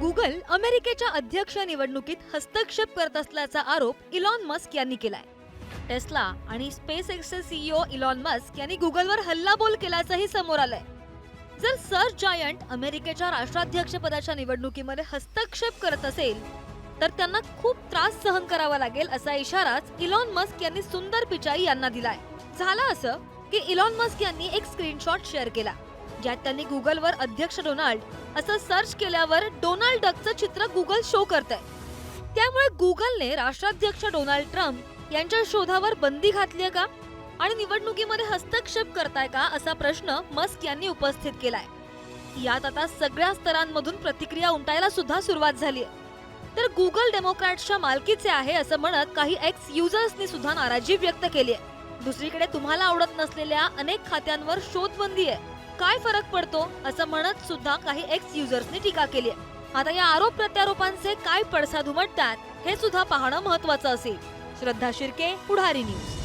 Google अमेरिकेच्या अध्यक्ष निवडणुकीत हस्तक्षेप करत असल्याचा आरोप इलॉन मस्क यांनी केलाय. टेस्ला आणि स्पेस एक्सचे सीईओ इलॉन मस्क यांनी गुगलवर हल्लाबोल केल्याचंही समोर आलंय. जर सर्च जायंट अमेरिकेच्या राष्ट्राध्यक्षपदाच्या निवडणुकीमध्ये हस्तक्षेप करत असेल तर त्यांना खूप त्रास सहन करावा लागेल असा इशाराच इलॉन मस्क यांनी सुंदर पिचाई यांना दिलाय. झालं असं की इलॉन मस्क यांनी एक स्क्रीनशॉट शेअर केला. ज्यात त्यांनी गुगलवर अध्यक्ष डोनाल्ड असं सर्च केल्यावर डोनाल्ड डकचं चित्र गुगल शो करतंय. त्यामुळे गुगलने राष्ट्राध्यक्ष डोनाल्ड ट्रम्प यांच्या शोधावर बंदी घातली का? आणि निवडणुकीमध्ये हस्तक्षेप करताय का? असा प्रश्न मस्क यांनी उपस्थित केलाय. यात आता सगळ्या स्तरांमधून प्रतिक्रिया उमटायला सुद्धा सुरुवात झाली तर गुगल डेमोक्रॅट्सच्या मालकीचे आहे असं म्हणत काही एक्स युजर्सनी सुद्धा नाराजी व्यक्त केली आहे दुसरीकडे तुम्हाला आवडत नसलेल्या अनेक खात्यांवर शोधबंदी आहे. काय फरक पडतो असं म्हणत सुद्धा काही एक्स युजर्सनी टीका केली आहे. आता या आरोप प्रत्यारोपांचे काय पडसाद उमटतात हे सुद्धा पाहणं महत्वाचं असेल. श्रद्धा शिर्के पुढारी न्यूज.